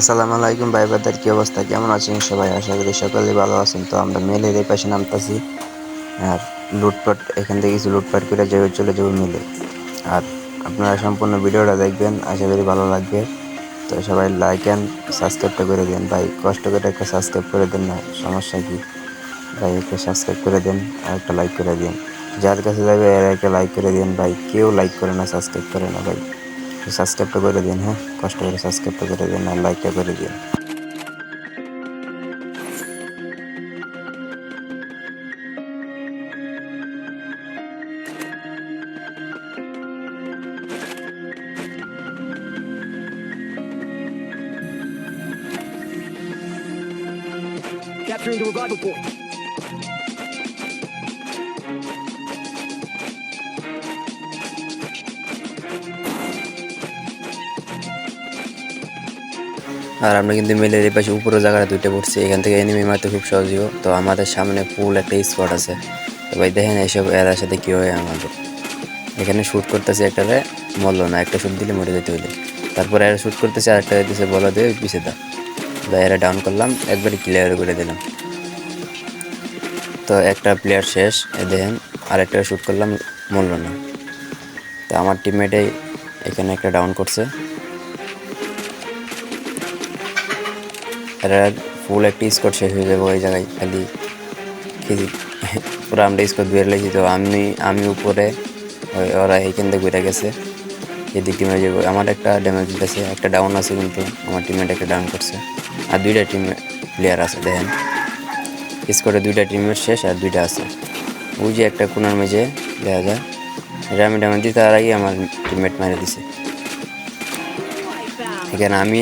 আসসালামু আলাইকুম ভাই বাদার কি অবস্থা? কেমন আছেন সবাই? আশা করি সকলে ভালো আছেন। তো আমরা মেলের এই পাশে নামতাছি আর লুটপাট, এখান থেকে কিছু লুটপাট করে যাবে চলে যাব মিলে আর আপনারা সম্পূর্ণ ভিডিওটা দেখবেন, আশা করি ভালো লাগবে। তো সবাই লাইক অ্যান্ড সাবস্ক্রাইবটা করে দেন। ভাই, কষ্ট করে একটা সাবস্ক্রাইব করে দেন না, সমস্যা কী? ভাই, একটা সাবস্ক্রাইব করে দেন, আর একটা লাইক করে দিন। যার কাছে যাবে, এর একটা লাইক করে দিন। ভাই, কেউ লাইক করে না সাবস্ক্রাইব করে না, ভাই। সাবস্ক্রাইবটা করে দিন হ্যাঁ কষ্ট করে সাবস্ক্রাইবটা করে দিন আর লাইকটা করে দিন Capturing the revival point. আর আমরা কিন্তু মেলের এই পাশে উপরে জায়গাটা দুইটা পড়ছি। এখান থেকে এনিমি মারতে খুব সহজীয় তো আমাদের সামনে ফুল একটা স্পট আছে। তো ভাই দেখেন এইসব এরার সাথে কী হয় আমাদের। এখানে শ্যুট করতেছে একটারে মরল না, একটা শ্যুট দিলে মরে যেতে হইলে। তারপরে এরা শ্যুট করতেছে আরেকটা দিছে বলা দিয়ে পিছিয়ে দা বা এরা ডাউন করলাম, একবারে ক্লিয়ার করে দিলাম। তো একটা প্লেয়ার শেষ দেখেন আরেকটা শ্যুট করলাম, মরল না। তো আমার টিমমেটেই এখানে একটা ডাউন করছে। এরা ফুল একটা স্কোর শেষ হয়ে যাব ওই জায়গায়, খালি খেলি। পুরো আমরা স্কোর বের লেগেছি তো আমি আমি উপরে ওরা এইখান থেকে ঘুরে গেছে, এদিক টিমে যাব আমার একটা ড্যামেজ দিতেছে একটা ডাউন আছে কিন্তু আমার টিমমেট একটা ডাউন করছে। আর দুইটা টিম প্লেয়ার আছে, দেখেন। স্কোরে দুইটা টিমের শেষ আর দুইটা আছে। ওই যে একটা কোনার মেঝে, দেখা যায় এটা আমি ড্যামেজ দিই তার আগে আমার টিমমেট মারে দিছে। এখানে আমি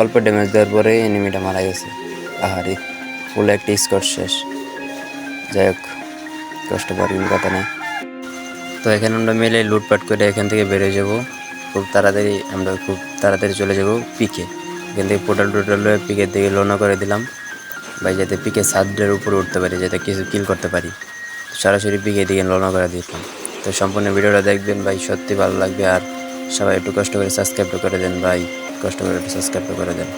অল্প ড্যামেজ দেওয়ার পরে এনিমিটা মারা গেছে। আহারে ফুল একটা স্কোর শেষ। যাই হোক, কষ্ট পাওয়ার কথা নেই। তো এখানে আমরা মেলে লুটপাট করে এখান থেকে বেরিয়ে যাব। খুব তাড়াতাড়ি আমরা খুব তাড়াতাড়ি চলে যাব পিকে এখান থেকে পোটাল টোটাল পিকের দিকে লোনা করে দিলাম। ভাই, যাতে পিকে সাদের উপরে উঠতে পারি, যাতে কিছু কিল করতে পারি। সরাসরি পিকে দিকে লোনা করে দিলাম। তো সম্পূর্ণ ভিডিওটা দেখবেন ভাই, সত্যি ভালো লাগবে। আর সবাই একটু কষ্ট করে সাবস্ক্রাইব করে দেন ভাই। কষ্ট করে একটু সাবস্ক্রাইব করে দেন।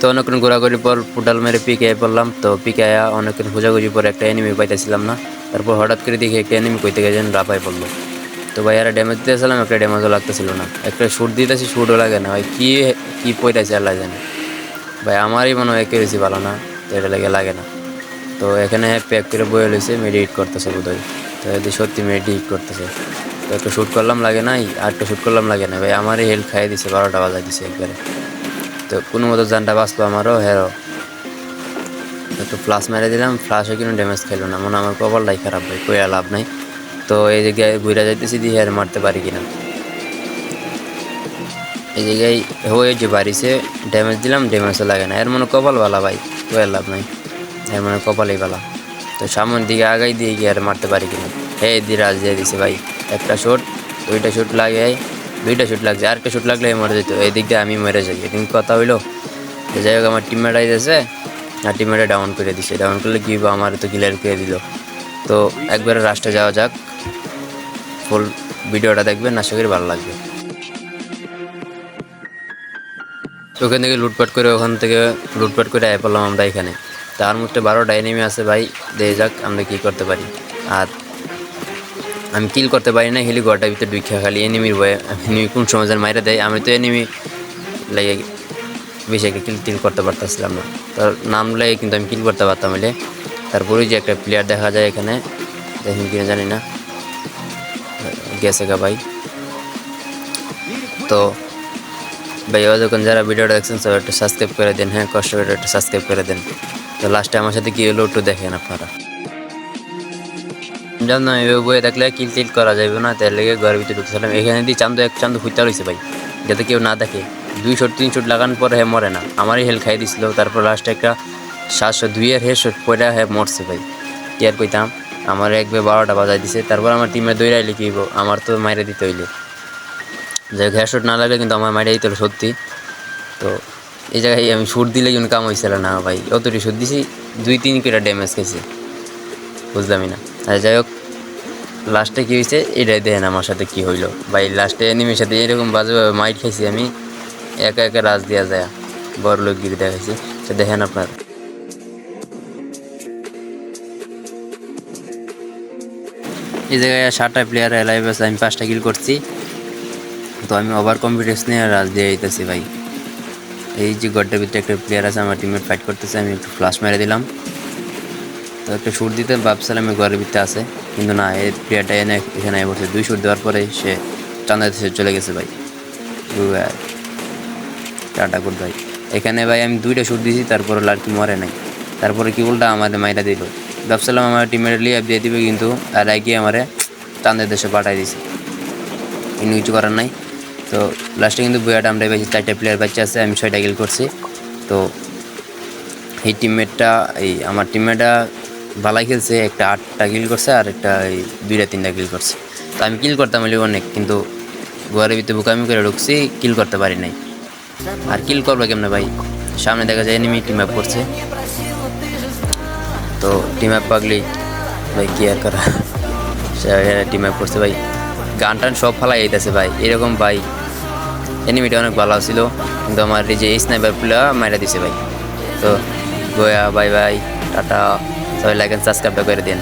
তো অনেকক্ষণ ঘোরাঘুরি পর পুটাল মেরে পিকে পড়লাম। তো পিকে আয়া অনেকক্ষণ খোঁজাখুঁজি পর একটা এনিমি পাইতেছিলাম না। তারপর হঠাৎ করে দেখি একটা এনিমি কইতে গেছেন রাপাই পড়ল। তো ভাই আর ড্যামেজ দিতেছিলাম, একটা ড্যামেজও লাগতেছিল না। একটা শ্যুট দিতেছি শ্যুটও লাগে না। ভাই, কী কী পইতেছে আল্লাহ জানে। ভাই, আমারই মনে হয় একে বেশি ভালো না। তো এটা লাগে লাগে না। তো এখানে প্যাক করে বয়ে লইছে মেডিট করতেছে বোধহয়। তো এদের সত্যি মেডিট করতেছে। একটা শ্যুট করলাম, লাগে নাই আর একটা শ্যুট করলাম, লাগে না ভাই, আমারই হেল্প খাইয়ে দিছে, বারোটা বাজাই দিছে একবারে। তো কোনো মতো জানটা বাঁচলো আমারও হেরো একটু ফ্লাশ মেরে দিলাম ফ্লাশও কিন্তু ড্যামেজ খেলো না। মনে আমার কপালটাই খারাপ, ভাই কইয়া লাভ নাই। তো এই জায়গায় ঘুরে যাইতেছি, দিয়ে হের মারতে পারি কিনা। এই জায়গায় হয়ে যে বাড়িছে ড্যামেজ দিলাম ড্যামেজও লাগে না। এর মনে কপাল বালা, ভাই কইয়া লাভ নাই। এর মানে কপালই বালা। তো সামনের দিকে আগাই দিয়ে গিয়ে আর মারতে পারি কিনা। হে দিয়ে রাজ দিয়ে দিছে, ভাই। একটা শট দুইটা শট লাগে, দুইটা শুট লাগছে, আরেকটা শুট লাগলে মরে যেত, এই দিক দিয়ে আমি মরে যাই। কিন্তু কথা হইল, যে যাই হোক আমার টিমমেট আইতেছে, আর টিমমেটে ডাউন করে দিছে। ডাউন করলে কী আমার তো ক্লিয়ার করে দিল। তো একবারে রাস্টে যাওয়া যাক। ফুল ভিডিওটা দেখবেন, আশা করি ভালো লাগবে। ওখান থেকে লুটপাট করে, ওখান থেকে লুটপাট করে আয় পড়লাম আমরা এখানে। তার মধ্যে বারোটা এনিমি আছে ভাই, দিয়ে যাক আমরা কী করতে পারি। আর আমি কিল করতে পারি না হেলি ঘরটার ভিতরে দুই খেয়া খালি এনিমির বয়ে এনিমি কোন সময় যেন মাইরে দেয়, আমি তো এনিমি লাগে বেশি একটা কিল টিল করতে পারতেছিলাম না। তার নাম লাগে কিন্তু আমি কিল করতে পারতাম হলে তারপরে যে একটা প্লেয়ার দেখা যায় এখানে, দেখেন কিনা জানি না। গেছে গা ভাই। তো ভাই, এবার যখন যারা ভিডিওটা দেখছেন, সবাই একটা সাবস্ক্রাইব করে দেন হ্যাঁ কষ্ট করে একটা সাবস্ক্রাইব করে দেন। তো লাস্টে আমার সাথে কি হলো একটু দেখেন আপনারা। জানো এভাবে বয়ে থাকলে কিল টিল করা যাবে না, তার লেগে ঘরের ভিতরে ঢুকছিলাম এখানে দিয়ে চান্দু এক চান্দু ফুটতে রয়েছে ভাই, যাতে কেউ না দেখে। দুই শট, তিন শট লাগানোর পর হ্যাঁ মরে না। আমারই হেল খাই দিছিল, তারপর লাস্টে একটা সাতশো দুইয়ের হে শট পরে হ্যাঁ মরছে ভাই। আর কইতাম, আমার একবার বারোটা বাজাই দিছে, তারপর আমার টিমে দৌড়াইলে কি হইবো? আমার তো মাইরে দিতে হইলে। যাই হোক হেডশট না লাগলে কিন্তু আমার মাইরে দিতে হলো সত্যি। তো এই জায়গায় আমি শুট দিলে কিন্তু কাম হয়েছিল না ভাই, অতটি শুট দিছি, দুই, তিন কিলো ড্যামেজ খেয়েছি বুঝলামই না। আর যাই হোক লাস্টে কী হয়েছে এটাই দেখেন আমার সাথে কি হইল। ভাই লাস্টে এনিমির সাথে এরকম বাজেভাবে মাইট খাইছি আমি, একা একা রাজ দেওয়া যায় বড় লোকগিরি দেখাইছি। তো দেখেন আপনার। এই জায়গায় সাতটা প্লেয়ার লাইভ আছে, আমি পাঁচটা কিল করছি। তো আমি ওভার কনফিডেন্স রাজ দিয়ে যেতেছি ভাই। এই যে গড্ডার ভিতরে একটা প্লেয়ার আছে, আমার টিমমেট ফাইট করতেছে, আমি একটু ফ্লাশ মেরে দিলাম। তো একটা শুট দিতে ভাবছিলাম ঘরের ভিতরে আছে। কিন্তু না, এই প্লেয়ারটা এনে এখানে বসে দুই শুট দেওয়ার পরে সে চান্দা দেশে চলে গেছে ভাই। টাটা গুড ভাই এখানে ভাই আমি দুইটা শুট দিয়েছি তারপরে লাড়কি মরে নাই। তারপরে কি উল্টা আমাদের মাইরা দিল। ভাবছিলাম আমার টিমের লিয়াপ দিয়ে দিবে কিন্তু, আর এগিয়ে আমারে চান্দের দেশে পাঠাই দিছে। কিন্তু কিছু করার নাই। তো লাস্টে কিন্তু বইয়াটা আমরা বেশি চারটা প্লেয়ার বাচ্চা আছে, আমি ছয়টা কিল করছি। তো এই টিমমেটটা এই আমার টিমমেটটা ভালাই খেলছে, একটা আটটা কিল করছে আর একটা এই দুইটা, তিনটা কিল করছে। তো আমি কিল করতাম বলি অনেক, কিন্তু ঘরের ভিতরে বুকামি করে ঢুকছি কিল করতে পারি নাই। আর কিল করব কেমনে ভাই? সামনে দেখা যায় এনিমি টিম আপ করছে। তো টিম আপ পাগলি, ভাই কি আর করা? টিম আপ করছে ভাই। গান টান সব ফালাই যাইতেছে ভাই। এরকম ভাই এনিমিটা অনেক ভালো ছিল, কিন্তু আমার এই যে স্নাইপার প্লেয়া মাইরা দিছে ভাই। তো, গোয়া বাই বাই টাটা। সবাই লাইক সাবস্ক্রাইবটা করে দিন।